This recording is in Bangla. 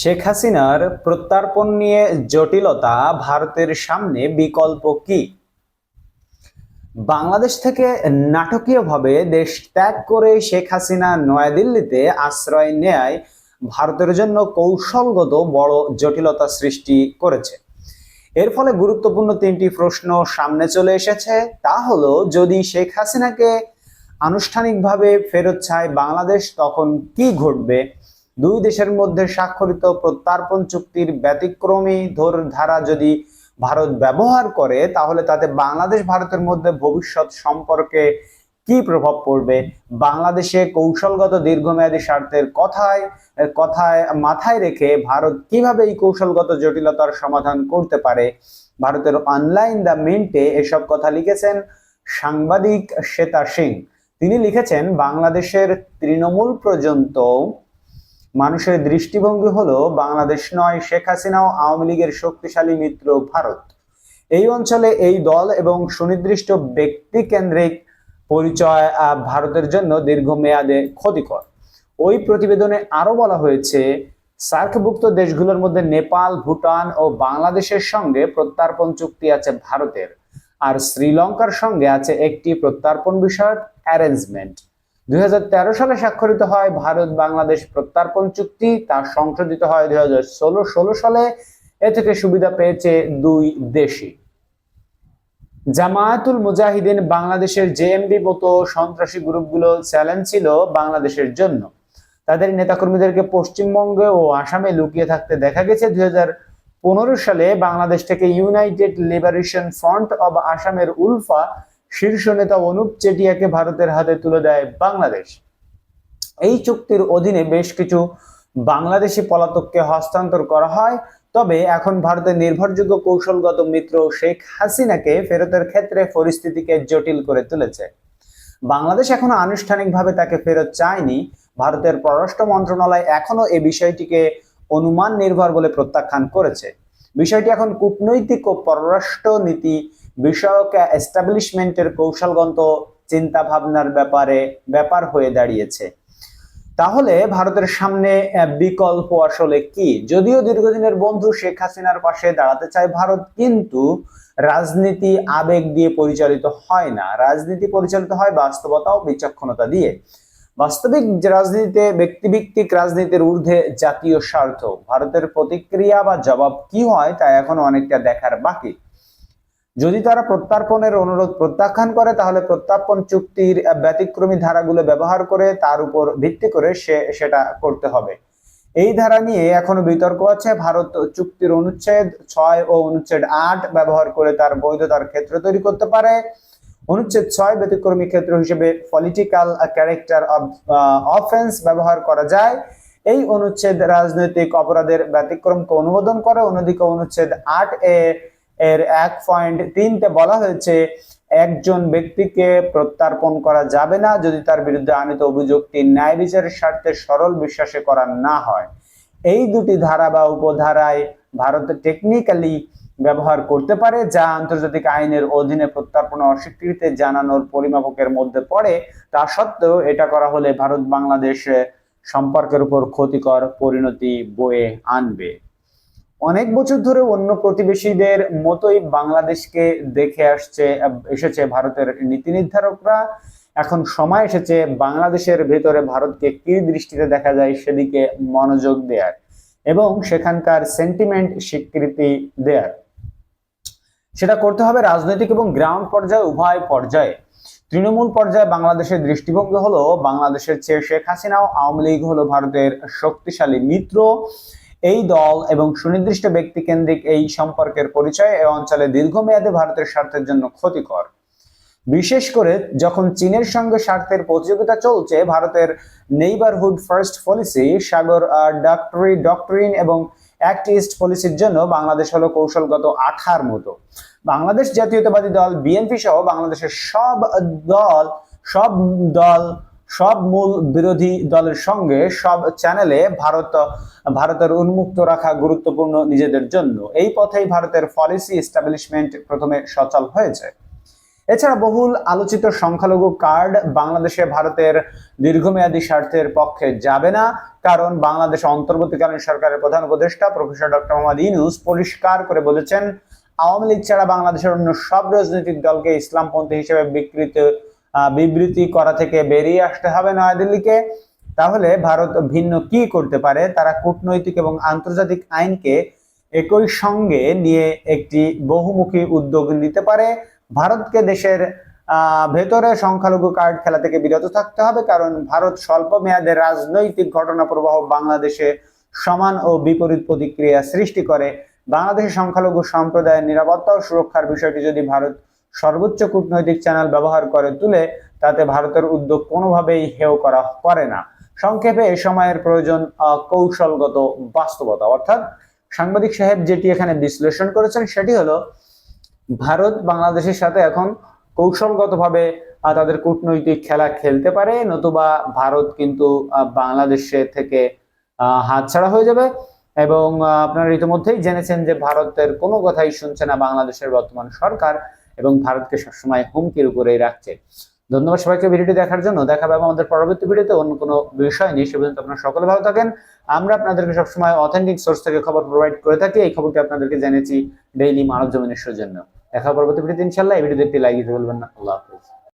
শেখ হাসিনার প্রত্যার্পণ নিয়ে জটিলতা ভারতের সামনে বিকল্প কি? বাংলাদেশ থেকে নাটকীয়ভাবে দেশ ত্যাগ করে শেখ হাসিনা নয়াদিল্লিতে আশ্রয় নেয়, ভারতের জন্য কৌশলগত বড় জটিলতা সৃষ্টি করেছে। এর ফলে গুরুত্বপূর্ণ তিনটি প্রশ্ন সামনে চলে এসেছে। তা হলো, যদি শেখ হাসিনাকে আনুষ্ঠানিকভাবে ফেরত চায় বাংলাদেশ, তখন কি ঘটবে? দুই দেশের মধ্যে স্বাক্ষরিত প্রত্যার্পণ চুক্তির ব্যতিক্রমী ধর ধারা যদি ভারত ব্যবহার করে, তাহলে তাতে বাংলাদেশ ভারতের মধ্যে ভবিষ্যৎ সম্পর্কে কি প্রভাব পড়বে? বাংলাদেশে কৌশলগত দীর্ঘমেয়াদী স্বার্থের কথায় কথায় মাথায় রেখে ভারত কীভাবে এই কৌশলগত জটিলতার সমাধান করতে পারে? ভারতের অনলাইন দ্য মিন্টে এসব কথা লিখেছেন সাংবাদিক শ্বেতা সিং। তিনি লিখেছেন, বাংলাদেশের তৃণমূল পর্যন্ত মানুষের দৃষ্টিভঙ্গি হলো, বাংলাদেশ নয়, শেখ হাসিনা ও আওয়ামী লীগের শক্তিশালী মিত্র ভারত। এই অঞ্চলে এই দল এবং সুনির্দিষ্ট ব্যক্তি কেন্দ্রিক পরিচয় ভারতের জন্য দীর্ঘমেয়াদে ক্ষতিকর। ওই প্রতিবেদনে আরও বলা হয়েছে, সার্কভুক্ত দেশগুলোর মধ্যে নেপাল, ভুটান ও বাংলাদেশের সঙ্গে প্রত্যার্পণ চুক্তি আছে ভারতের। আর শ্রীলঙ্কার সঙ্গে আছে একটি প্রত্যার্পণ বিষয়ক অ্যারেঞ্জমেন্ট দুই হাজার তেরো সালে স্বাক্ষরিত হয় ভারত বাংলাদেশ প্রত্যার্পণ চুক্তি, তা সংশোধিত হয় দুই সালে। এ থেকে সুবিধা পেয়েছে দুই দেশই। জামায়াতুল মুজাহিদিন বাংলাদেশের জেএমবি মতো সন্ত্রাসী গ্রুপগুলো চ্যালেঞ্জ ছিল বাংলাদেশের জন্য। তাদের নেতাকর্মীদেরকে পশ্চিমবঙ্গে ও আসামে লুকিয়ে থাকতে দেখা গেছে। দুই সালে বাংলাদেশ থেকে ইউনাইটেড লিবারেশন ফ্রন্ট অব আসামের উলফা শীর্ষ নেতা অনুপ চেটিয়াকে ভারতের হাতে তুলে দেয় বাংলাদেশ। এই চুক্তির অধীনে বেশ কিছু বাংলাদেশি পলাতককে হস্তান্তর করা হয়। তবে এখন ভারতের নির্ভরযোগ্য কৌশলগত মিত্র শেখ হাসিনাকে ফেরতের ক্ষেত্রে পরিস্থিতিকে জটিল করে তুলেছে। বাংলাদেশ এখনও আনুষ্ঠানিকভাবে তাকে ফেরত চায়নি। ভারতের পররাষ্ট্র মন্ত্রণালয় এখনও এই বিষয়টিকে অনুমান নির্ভর বলে প্রত্যাখ্যান করেছে। বিষয়টি এখন কূটনৈতিক ও পররাষ্ট্র নীতি বিষয়ক এস্টাবলিশমেন্টের কৌশলগত চিন্তা ভাবনার ব্যাপারে ব্যাপার হয়ে দাঁড়িয়েছে। তাহলে ভারতের সামনে বিকল্প আসলে কি? যদিও দীর্ঘদিনের বন্ধু শেখ হাসিনার পাশে দাঁড়াতে চায় ভারত, কিন্তু রাজনীতি আবেগ দিয়ে পরিচালিত হয় না। রাজনীতি পরিচালিত হয় বাস্তবতা ও বিচক্ষণতা দিয়ে। বাস্তবিক রাজনীতিতে ব্যক্তিভিত্তিক রাজনীতির ঊর্ধ্বে জাতীয় স্বার্থ, ভারতের প্রতিক্রিয়া বা জবাব কি হয় তা এখনও অনেকটা দেখার বাকি। যদি তারা প্রত্যার্পণের অনুরোধ প্রত্যাখ্যান করে, তাহলে প্রত্যার্পণ চুক্তির ব্যতিক্রমী ধারাগুলো ব্যবহার করে তার উপর ভিত্তি করে সে, সেটা করতে হবে। এই ধারা নিয়ে এখনও বিতর্ক আছে। ভারত চুক্তির অনুচ্ছেদ ছয় ও অনুচ্ছেদ আট ব্যবহার করে তার বৈধতার ক্ষেত্র তৈরি করতে পারে। অনুচ্ছেদ ছয় ব্যতিক্রমী ক্ষেত্র হিসেবে পলিটিক্যাল ক্যারেক্টার অফ অফেন্স ব্যবহার করা যায়। এই অনুচ্ছেদ রাজনৈতিক অপরাধের ব্যতিক্রমকে অনুমোদন করে। অন্যদিকে অনুচ্ছেদ আট এ এর এক পয়েন্ট তিনতে বলা হয়েছে, একজন ব্যক্তিকে প্রত্যার্পণ করা যাবে না যদি তার বিরুদ্ধে আনিত অভিযোগটি ন্যায় বিচারের স্বার্থে সরল বিশ্বাসে করা না হয়। এই দুটি ধারা বা উপধারায় ভারত টেকনিক্যালি ব্যবহার করতে পারে, যা আন্তর্জাতিক আইনের অধীনে প্রত্যার্পণ অস্বীকৃতি জানানোর পরিমাপকের মধ্যে পড়ে। তা সত্ত্বেও এটা করা হলে ভারত বাংলাদেশ সম্পর্কের উপর ক্ষতিকর পরিণতি বয়ে আনবে। অনেক বছর ধরে অন্য প্রতিবেশীদের মতোই বাংলাদেশকে দেখে আসছে, এসেছে ভারতের নীতি নির্ধারকরা। এখন সময় এসেছে বাংলাদেশের ভেতরে ভারতকে কি দৃষ্টিতে দেখা যায় সেদিকে মনোযোগ দেয়ার এবং সেখানকার সেন্টিমেন্ট স্বীকৃতি দেয়ার। সেটা করতে হবে রাজনৈতিক এবং গ্রাউন্ড পর্যায়ে, উভয় পর্যায়ে। তৃণমূল পর্যায়ে বাংলাদেশের দৃষ্টিভঙ্গি হলো, বাংলাদেশের চেয়ে শেখ হাসিনা আওয়ামী লীগ হলো ভারতের শক্তিশালী মিত্র। এই দল এবং সুনির্দিষ্ট ব্যক্তি কেন্দ্রিক এই সম্পর্কের পরিচয় এই অঞ্চলে দীর্ঘমেয়াদে ভারতের স্বার্থের জন্য ক্ষতিকর। বিশেষ করে যখন চীনের সঙ্গে স্বার্থের প্রতিযোগিতা চলছে, ভারতের নেইবারহুড ফার্স্ট পলিসি সাগর ডক্টরি ডক্টরিন এবং অ্যাক্ট ইস্ট পলিসির জন্য বাংলাদেশ হলো কৌশলগত আঠার মতো। বাংলাদেশ জাতীয়তাবাদী দল বিএনপি সহ বাংলাদেশের সব দল সব দল সব মূল বিরোধী দলের সঙ্গে সব চ্যানেলে ভারত, ভারতের উন্মুক্ত রাখা গুরুত্বপূর্ণ নিজেদের জন্য। এই পথেই ভারতের পলিসি এস্টাবলিশমেন্ট প্রথমে সচল হয়েছে। এছাড়া বহুল আলোচিত সংখ্যালঘু কার্ড বাংলাদেশে ভারতের দীর্ঘমেয়াদী স্বার্থের পক্ষে যাবে না, কারণ বাংলাদেশ অন্তর্বর্তীকালীন সরকারের প্রধান উপদেষ্টা প্রফেসর ডক্টর মোহাম্মদ ইউনুস পরিষ্কার করে বলেছেন, আওয়ামী লীগ ছাড়া বাংলাদেশের অন্য সব রাজনৈতিক দলকে ইসলামপন্থী হিসেবে বিকৃত বিবৃতি করা থেকে বেরিয়ে আসতে হবে নয়াদিল্লিকে। তাহলে ভারত ভিন্ন কি করতে পারে? তারা কূটনৈতিক এবং আন্তর্জাতিক আইনকে একই সঙ্গে নিয়ে একটি বহুমুখী উদ্যোগ নিতে পারে। ভারতকে দেশের ভেতরে সংখ্যালঘু কার্ড খেলা থেকে বিরত থাকতে হবে, কারণ ভারত স্বল্প মেয়াদে রাজনৈতিক ঘটনা প্রবাহ বাংলাদেশে সমান ও বিপরীত প্রতিক্রিয়া সৃষ্টি করে। বাংলাদেশের সংখ্যালঘু সম্প্রদায়ের নিরাপত্তা ও সুরক্ষার বিষয়টি যদি ভারত সর্বোচ্চ কূটনৈতিক চ্যানেল ব্যবহার করে তুলে তাতে ভারতের উদ্যোগ কোনোভাবেই হেয় করা করে না। সংক্ষেপে এ সময়ের প্রয়োজন কৌশলগত বাস্তবতা। অর্থাৎ সাংবাদিক সাহেব যেটি এখানে বিশ্লেষণ করেছেন সেটি হলো, ভারত বাংলাদেশের সাথে এখন কৌশলগতভাবে তাদের কূটনৈতিক খেলা খেলতে পারে, নতুবা ভারত কিন্তু বাংলাদেশে থেকে হাতছাড়া হয়ে যাবে। এবং আপনারা ইতিমধ্যেই জেনেছেন যে ভারতের কোনো কথাই শুনছে না বাংলাদেশের বর্তমান সরকার। এবং ভারতকে সবসময় হুমকির উপরেই রাখছে। ধন্যবাদ সবাইকে ভিডিওটি দেখার জন্য। দেখা পাবো আমাদের পরবর্তী ভিডিওতে অন্য কোনো বিষয় নিয়ে। সে পর্যন্ত আপনারা সকলে ভালো থাকেন। আমরা আপনাদেরকে সবসময় অথেন্টিক সোর্স থেকে খবর প্রোভাইড করে থাকি। এই খবরটি আপনাদেরকে জেনেছি ডেইলি মানব জমিনের জন্য দেখা পরবর্তী ভিডিওতে ইনশাল্লাহ এই ভিডিওতে একটি লাইক দিতে বলবেন না। আল্লাহ হাফেজ।